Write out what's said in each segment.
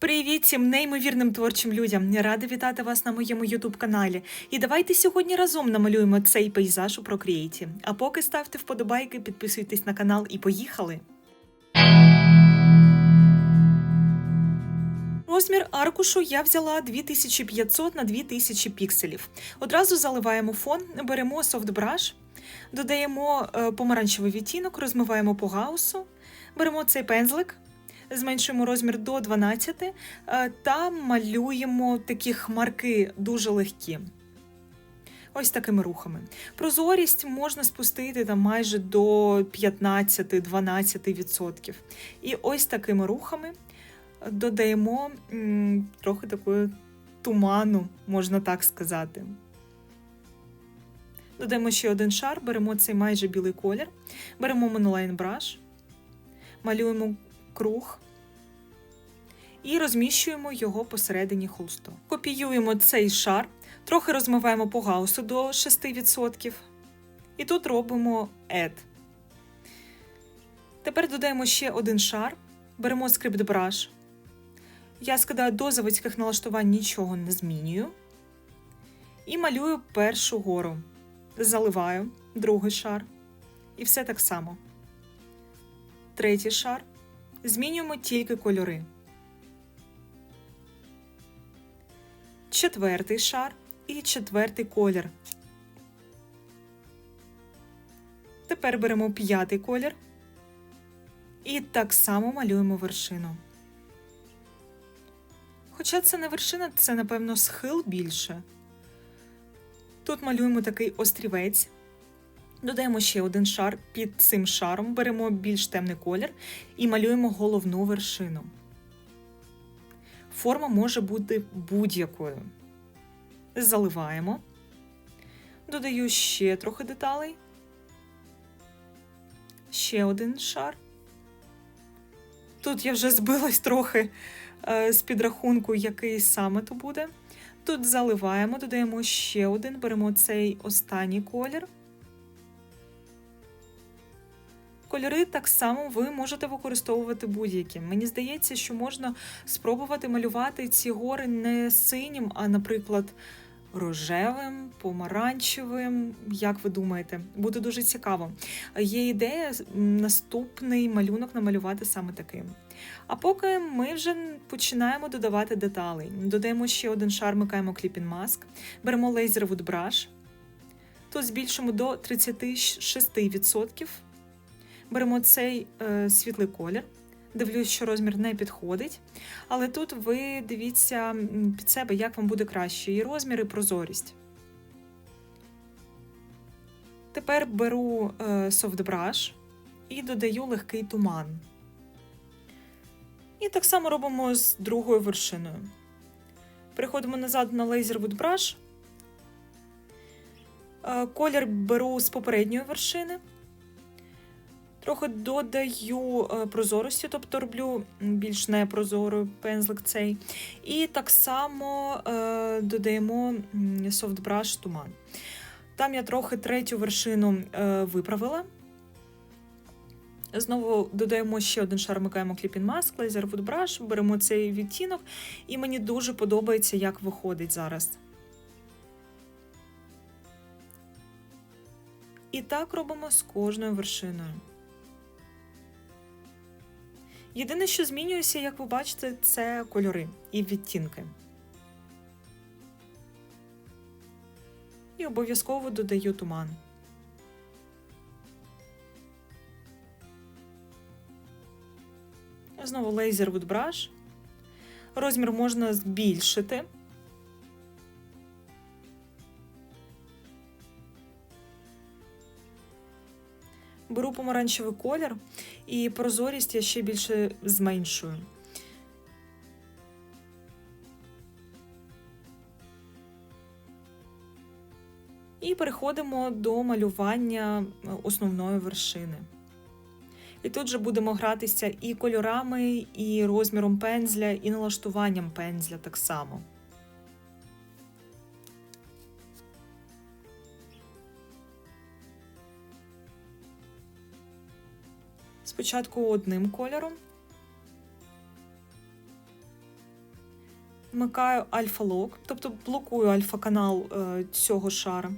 Привіт всім неймовірним творчим людям! Рада вітати вас на моєму ютуб каналі. І давайте сьогодні разом намалюємо цей пейзаж у Procreate. А поки ставте вподобайки, підписуйтесь на канал і поїхали! Розмір аркушу я взяла 2500 на 2000 пікселів. Одразу заливаємо фон, беремо софтбраш, додаємо е, помаранчевий відтінок, розмиваємо по гаусу, беремо цей пензлик, зменшуємо розмір до 12 е, та малюємо такі хмарки дуже легкі. Ось такими рухами. Прозорість можна спустити там майже до 15-12%. І ось такими рухами додаємо м, трохи такої туману, можна так сказати. Додаємо ще один шар, беремо цей майже білий колір, беремо Monoline Brush, малюємо круг і розміщуємо його посередині холсту. Копіюємо цей шар, трохи розмиваємо по гаусу до 6%. І тут робимо Add. Тепер додаємо ще один шар, беремо скрипт brush. Я скидаю до заводських налаштувань нічого не змінюю. І малюю першу гору. Заливаю другий шар. І все так само. Третій шар. Змінюємо тільки кольори. Четвертий шар і четвертий колір. Тепер беремо п'ятий колір. І так само малюємо вершину. Хоча це не вершина, це, напевно, схил більше. Тут малюємо такий острівець. Додаємо ще один шар під цим шаром, беремо більш темний колір і малюємо головну вершину. Форма може бути будь-якою. Заливаємо. Додаю ще трохи деталей. Ще один шар. Тут я вже збилась трохи е, з підрахунку, який саме то буде. Тут заливаємо, додаємо ще один, беремо цей останній колір. Кольори так само ви можете використовувати будь-які. Мені здається, що можна спробувати малювати ці гори не синім, а, наприклад, рожевим, помаранчевим. Як ви думаєте, буде дуже цікаво. Є ідея наступний малюнок намалювати саме таким. А поки ми вже починаємо додавати деталі. Додаємо ще один шар, микаємо Clipping Mask, беремо Laser Wood Brush. Тут збільшимо до 36%. Беремо цей е, світлий колір. Дивлюсь, що розмір не підходить. Але тут ви дивіться під себе, як вам буде краще, і розмір, і прозорість. Тепер беру е, Brush і додаю легкий туман. І так само робимо з другою вершиною. Переходимо назад на Laser Wood Brush. Е, Колір беру з попередньої вершини. Трохи додаю е, прозорості, тобто роблю більш непрозорий пензлик цей. І так само е, додаємо Soft Brush туман. Там я трохи третю вершину е, виправила. Знову додаємо ще один шар, микаємо Clipping Mask, Laser Wood Brush, беремо цей відтінок, і мені дуже подобається, як виходить зараз. І так робимо з кожною вершиною. Єдине, що змінюється, як ви бачите, це кольори і відтінки. І обов'язково додаю туман. Знову Laser Woodbrush. Розмір можна збільшити. Беру помаранчевий колір і прозорість я ще більше зменшую. І переходимо до малювання основної вершини. І тут же будемо гратися і кольорами, і розміром пензля, і налаштуванням пензля так само. Спочатку одним кольором, вмикаю альфа-лок, тобто блокую альфа-канал е, цього шара.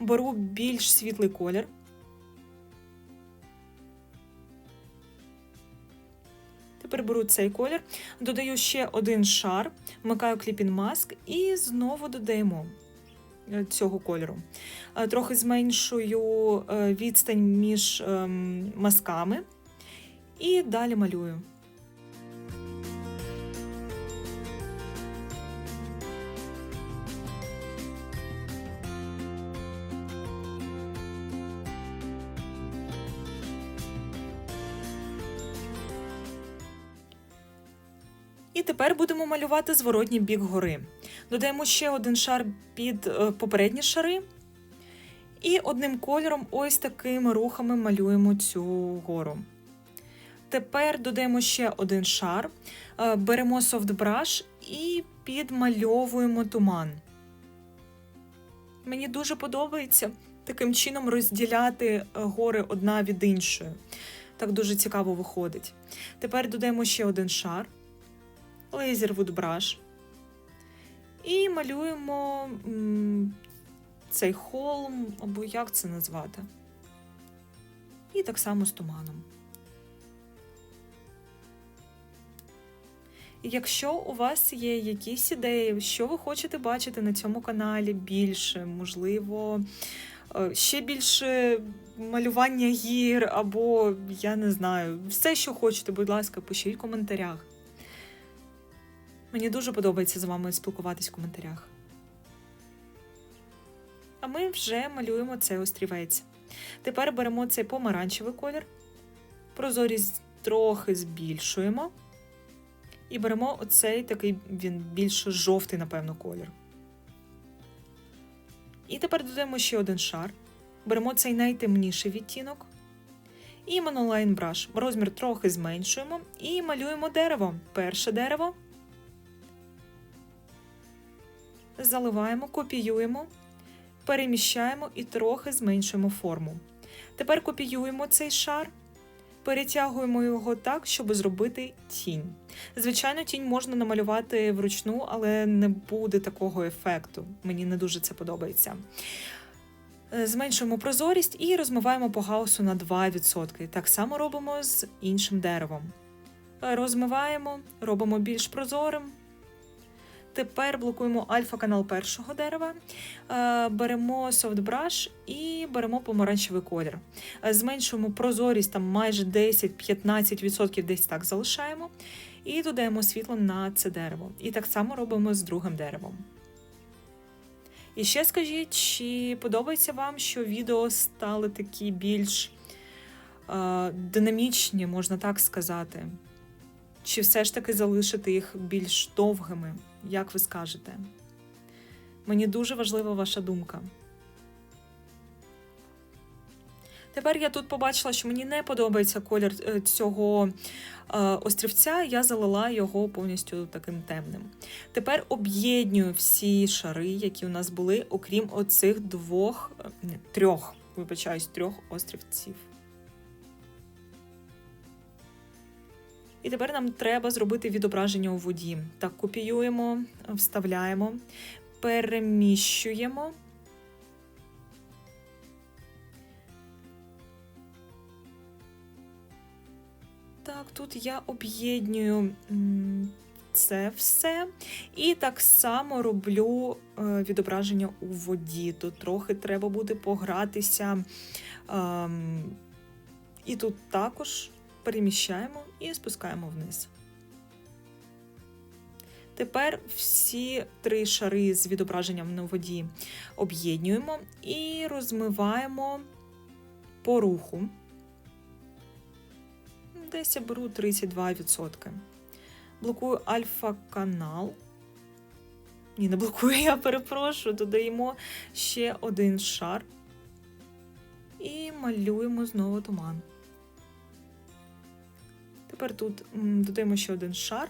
Беру більш світлий колір. Тепер беру цей колір, додаю ще один шар, вмикаю кліпін маск і знову додаємо цього кольору. Е, Трохи зменшую е, відстань між ем, мазками і далі малюю. І тепер будемо малювати зворотній бік гори. Додаємо ще один шар під е, попередні шари. І одним кольором, ось такими рухами малюємо цю гору. Тепер додаємо ще один шар, е, беремо софтбраш і підмальовуємо туман. Мені дуже подобається таким чином розділяти е, гори одна від іншої. Так дуже цікаво виходить. Тепер додаємо ще один шар лазер Woodbrush. І малюємо цей холм, або як це назвати. І так само з туманом. Якщо у вас є якісь ідеї, що ви хочете бачити на цьому каналі більше, можливо, е, ще більше малювання гір, або я не знаю, все, що хочете, будь ласка, пишіть в коментарях. Мені дуже подобається з вами спілкуватись в коментарях. А ми вже малюємо цей острівець. Тепер беремо цей помаранчевий колір, прозорість трохи збільшуємо. І беремо оцей такий він більш жовтий, напевно, колір. І тепер додаємо ще один шар. Беремо цей найтемніший відтінок. І монолайн браш. Розмір трохи зменшуємо і малюємо дерево. Перше дерево. Заливаємо, копіюємо, переміщаємо і трохи зменшуємо форму. Тепер копіюємо цей шар, перетягуємо його так, щоб зробити тінь. Звичайно, тінь можна намалювати вручну, але не буде такого ефекту. Мені не дуже це подобається. Зменшуємо прозорість і розмиваємо по гаусу на 2%. Так само робимо з іншим деревом. Розмиваємо, робимо більш прозорим. Тепер блокуємо альфа-канал першого дерева, е, беремо софтбраш і беремо помаранчевий колір. Е, Зменшуємо прозорість там майже 10-15% десь так залишаємо. І додаємо світло на це дерево. І так само робимо з другим деревом. І ще скажіть, чи подобається вам, що відео стали такі більш е, динамічні, можна так сказати? Чи все ж таки залишити їх більш довгими, як ви скажете? Мені дуже важлива ваша думка. Тепер я тут побачила, що мені не подобається колір е, цього е, острівця, я залила його повністю таким темним. Тепер об'єднюю всі шари, які у нас були, окрім оцих двох, е, трьох, вибачаюсь, трьох острівців. І тепер нам треба зробити відображення у воді. Так, копіюємо, вставляємо, переміщуємо. Так, тут я об'єднюю це все. І так само роблю е, відображення у воді. Тут трохи треба буде погратися. Ем, і тут також переміщаємо і спускаємо вниз. Тепер всі три шари з відображенням на воді об'єднуємо і розмиваємо по руху. Десь я беру 32%. Блокую альфа-канал. Ні, не блокую, я перепрошую, додаємо ще один шар і малюємо знову туман. Тепер тут додаємо ще один шар,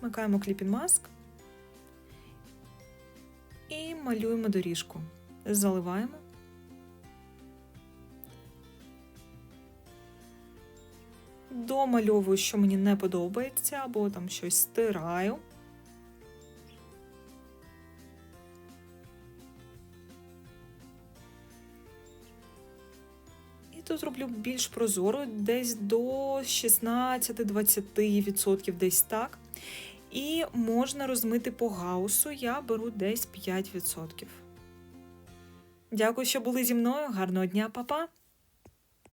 вмикаємо кліпін маск і малюємо доріжку. Заливаємо. Домальовую, що мені не подобається, або там щось стираю. Палітру зроблю більш прозоро, десь до 16-20%, десь так. І можна розмити по гаусу, я беру десь 5%. Дякую, що були зі мною. Гарного дня, па-па!